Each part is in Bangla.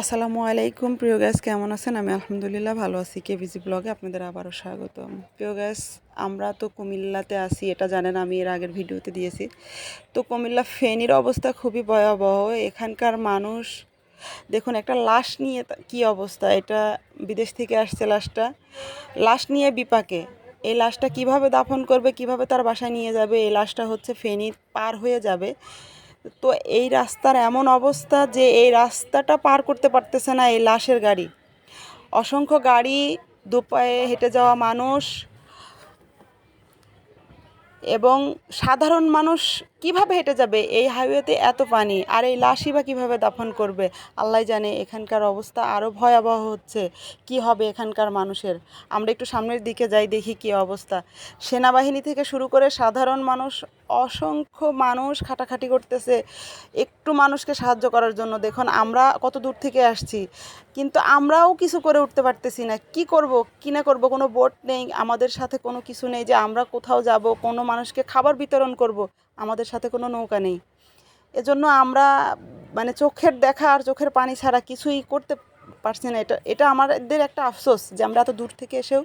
আসসালামু আলাইকুম। প্রিয় গ্যাস কেমন আছেন? আমি আলহামদুলিল্লাহ ভালো আছি। কে বিজি ব্লগে আপনাদের আবারও স্বাগতম। প্রিয় গ্যাস আমরা তো কুমিল্লাতে আছি, এটা জানেন, আমি এর আগের ভিডিওতে দিয়েছি। তো কুমিল্লা ফেনীর অবস্থা খুবই ভয়াবহ। এখানকার মানুষ, দেখুন, একটা লাশ নিয়ে কি অবস্থা? এটা বিদেশ থেকে আসছে লাশটা। লাশ নিয়ে বিপাকে। এই লাশটা কীভাবে দাফন করবে, কীভাবে তার বাসায় নিয়ে যাবে? এই লাশটা হচ্ছে ফেনীর পার হয়ে যাবে। তো এই রাস্তার এমন অবস্থা যে এই রাস্তাটা পার করতে পারতেছে না এই লাশের গাড়ি। অসংখ্য গাড়ি দুপায়ে হেঁটে যাওয়া মানুষ এবং সাধারণ মানুষ কীভাবে হেঁটে যাবে? এই হাইওয়েতে এত পানি, আর এই লাশই বা কীভাবে দাফন করবে? আল্লাহ জানে এখানকার অবস্থা আরও ভয়াবহ হচ্ছে। কি হবে এখানকার মানুষের? আমরা একটু সামনের দিকে যাই, দেখি কি অবস্থা। সেনাবাহিনী থেকে শুরু করে সাধারণ মানুষ অসংখ্য মানুষ খাটাখাটি করতেছে, একটু মানুষকে সাহায্য করার জন্য। দেখুন, আমরা কত দূর থেকে আসছি, কিন্তু আমরাও কিছু করে উঠতে পারতেছি না। কি করব, কি না করব, কোনো বোট নেই, আমাদের সাথে কোনো কিছু নেই যে আমরা কোথাও যাব, কোনো মানুষকে খাবার বিতরণ করব, আমাদের সাথে কোনো নৌকা নেই। এজন্য আমরা মানে চোখের দেখা আর চোখের পানি ছাড়া কিছুই করতে পারছি না। এটা এটা আমাদের একটা আফসোস যে আমরা এত দূর থেকে এসেও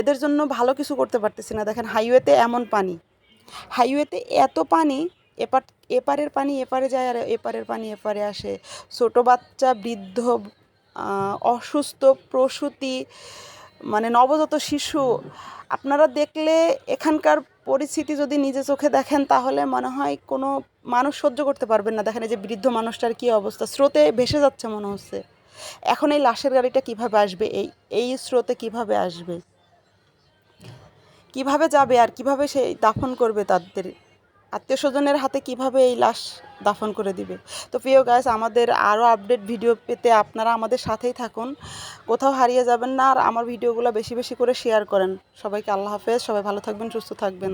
এদের জন্য ভালো কিছু করতে পারতেছি না। দেখেন, হাইওয়েতে এমন পানি। হাইওয়েতে এত পানি এপার এপারের পানি এপারে যায় আর এপারের পানি এপারে আসে। ছোটো বাচ্চা, বৃদ্ধ অসুস্থ, প্রসূতি মানে নবজাত শিশু, আপনারা দেখলে এখানকার পরিস্থিতি যদি নিজে চোখে দেখেন তাহলে মনে হয় কোনো মানুষ সহ্য করতে পারবেন না। দেখেন এই যে বৃদ্ধ মানুষটার কী অবস্থা, স্রোতে ভেসে যাচ্ছে মনে হচ্ছে। এখন এই লাশের গাড়িটা কীভাবে আসবে? এই এই স্রোতে কীভাবে আসবে? কীভাবে যাবে আর কীভাবে সেই দাফন করবে তাদের আত্মীয় স্বজনের হাতে কীভাবে এই লাশ দাফন করে দিবে? তো প্রিয় গাছ আমাদের আরও আপডেট ভিডিও পেতে আপনারা আমাদের সাথেই থাকুন। কোথাও হারিয়ে যাবেন না আর আমার ভিডিওগুলো বেশি বেশি করে শেয়ার করেন। সবাইকে আল্লাহ হাফেজ, সবাই ভালো থাকবেন, সুস্থ থাকবেন।